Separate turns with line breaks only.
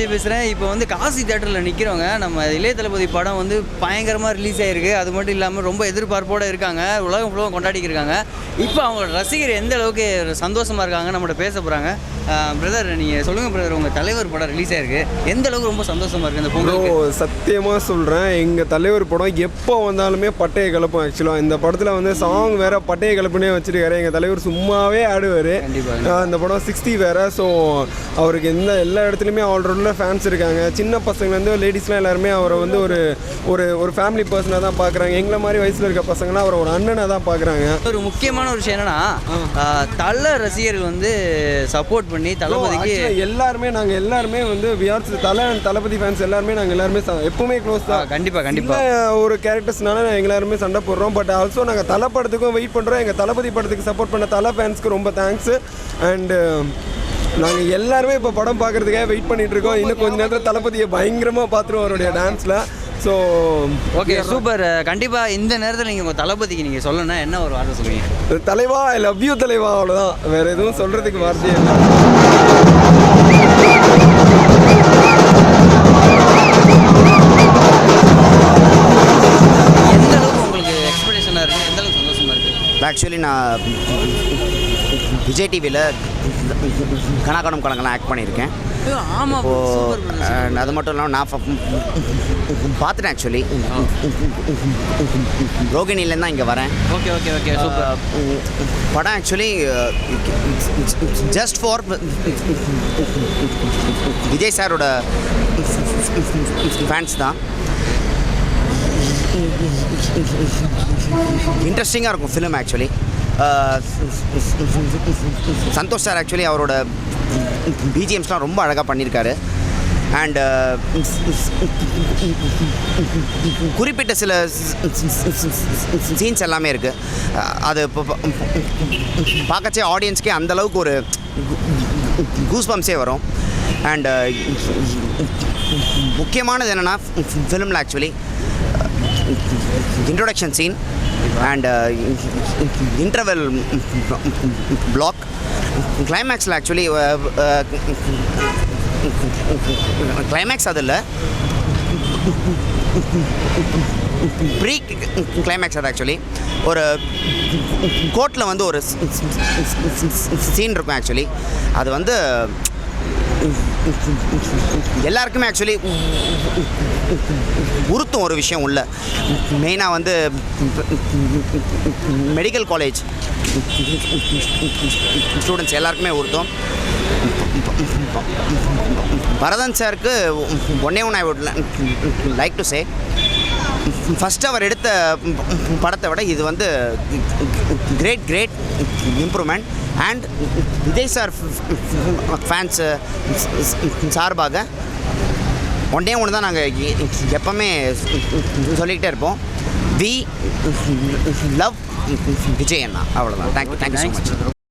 விஜய் பேசுகிறேன் இப்போ வந்து காசி தேட்டரில் நிற்கிறவங்க நம்ம இளைய தளபதி படம் வந்து பயங்கரமாக ரிலீஸ் ஆகிருக்கு அது மட்டும் இல்லாமல் ரொம்ப எதிர்பார்ப்போடு இருக்காங்க. உலகம் ஃபுல்லாக கொண்டாடிக்கிட்டு இருக்காங்க. இப்போ அவங்களோட ரசிகர் எந்த அளவுக்கு சந்தோஷமாக இருக்காங்க நம்மகிட்ட பேச போகிறாங்க பிரதர் நீங்கள் சொல்லுங்கள் பிரதர் உங்கள் தலைவர் படம் ரிலீஸ் ஆகிருக்கு எந்த அளவுக்கு ரொம்ப சந்தோஷமாக இருக்குது இந்த
ப்ரோ
பொங்கலுக்கு?
சத்தியமாக சொல்கிறேன் எங்கள் தலைவர் படம் எப்போ வந்தாலுமே பட்டையை கிளப்பும் ஆக்சுவலாக இந்த படத்தில் வந்து சாங் வேற பட்டையை கிளப்புனே வச்சிருக்காரு. எங்கள் தலைவர் சும்மாவே ஆடுவார்.
கண்டிப்பா.
இந்த படம் சிக்ஸ்டி வேற. ஸோ அவருக்கு எந்த எல்லா இடத்துலையுமே ஆல்ரவுண்டில் ஃபேன்ஸ் இருக்காங்க. சின்ன பசங்கலேருந்து லேடிஸ்லாம் எல்லாருமே அவரை வந்து ஒரு ஒரு ஒரு ஃபேமிலி பர்சனாக தான் பார்க்குறாங்க. எங்களை மாதிரி வயசில் இருக்க பசங்களாம் அவரை ஒரு அண்ணனாக தான் பார்க்குறாங்க.
ஒரு முக்கியமான ஒரு விஷயம் என்னன்னா தல ரசிகர்கள் வந்து சப்போர்ட் பண்ணி தளபதிக்கு
எல்லாருமே நாங்கள் எல்லாருமே வந்து விஆர்ஸ் தலை தளபதி ஃபேன்ஸ் எல்லாருமே நாங்கள் எல்லாருமே எப்பவுமே க்ளோஸ் தான்.
கண்டிப்பா கண்டிப்பா.
சின்ன ஒரு கேரக்டர்ஸ்னால நாங்கள் எல்லாருமே சண்டை போடுறோம். பட் ஆல்சோ நாங்கள் தலை படத்துக்கும் வெயிட் பண்ணுறோம் எங்கள் தளபதி படத்துக்கு சப்போர்ட் பண்ண தலை ஃபேன்ஸ்க்கு ரொம்ப தேங்க்ஸ் அண்டு நாங்கள் எல்லாருமே இப்போ படம் பார்க்கறதுக்காக வெயிட் பண்ணிட்டு இருக்கோம். இன்னும் கொஞ்ச நேரத்தில் தளபதியை பயங்கரமாக பார்த்துருவோம் அவருடைய டான்ஸில் ஸோ
ஓகே சூப்பர் கண்டிப்பா இந்த நேரத்தில் நீங்க உங்க தளபதிக்கு நீங்க சொல்லணும்னா என்ன ஒரு வார்த்தை சொல்லுவீங்க?
தலைவா ஐ லவ் யூ தலைவா அவ்வளோதான் வேற எதுவும் சொல்கிறதுக்கு வார்த்தையே இல்லை.
எந்த அளவுக்கு உங்களுக்கு எக்ஸ்பெக்டேஷனாக இருக்கு? எந்த அளவுக்கு சந்தோஷமா இருக்கு?
ஆக்சுவலி நான் விஜய் டிவியில் கணக்கணம் கணக்கெல்லாம் ஆக்ட் பண்ணியிருக்கேன்.
ஐயோ, ஆமா
ஓ
சூப்பர்
அஹ், அது மட்டும் இல்லாமல் நான் பார்த்துட்டேன் ஆக்சுவலி ரோகிணிலேருந்து தான் இங்கே வரேன்.
ஓகே ஓகே ஓகே
படம் ஆக்சுவலி ஜஸ்ட் ஃபார் விஜய் சாரோட ஃபேன்ஸ் தான். இன்ட்ரெஸ்டிங்காக இருக்கும் film actually Santhosh sir actually அவரோட பிஜிஎம்ஸ்லாம் ரொம்ப அழகாக பண்ணியிருக்காரு அண்டு குறிப்பிட்ட சில சீன்ஸ் எல்லாமே இருக்குது அது இப்போ பார்க்கச்சே ஆடியன்ஸ்க்கே அந்தளவுக்கு ஒரு கூஸ் பம்ஸே வரும் அண்டு முக்கியமானது என்னென்னா ஃபிலிமில் actually introduction scene and uh, interval block. கிளைமேக்ஸில் ஆக்சுவலி கிளைமேக்ஸ் அது இல்லை. ப்ரீ கிளைமேக்ஸ் அது ஆக்சுவலி ஒரு கோர்ட்டில் வந்து ஒரு சீன் இருக்கும் ஆக்சுவலி அது வந்து எல்லாருக்குமே ஆக்சுவலி உறுத்தும் ஒரு விஷயம் உள்ள. மெயினாக வந்து மெடிக்கல் காலேஜ் ஸ்டூடெண்ட்ஸ் எல்லாருக்குமே உறுத்தும். பரதன் சாருக்கு ஒன்னே one I would like to say first அவர் எடுத்த படத்தை விட இது வந்து great great improvement and Vijay sir fans சார்பாக ஒன்றே ஒன்று தான் நாங்கள் எப்போவுமே சொல்லிக்கிட்டே இருப்போம். வி லவ் விஜய் அண்ணா. அவ்வளோதான் தேங்க்யூ தேங்க்யூ ஸோ மச்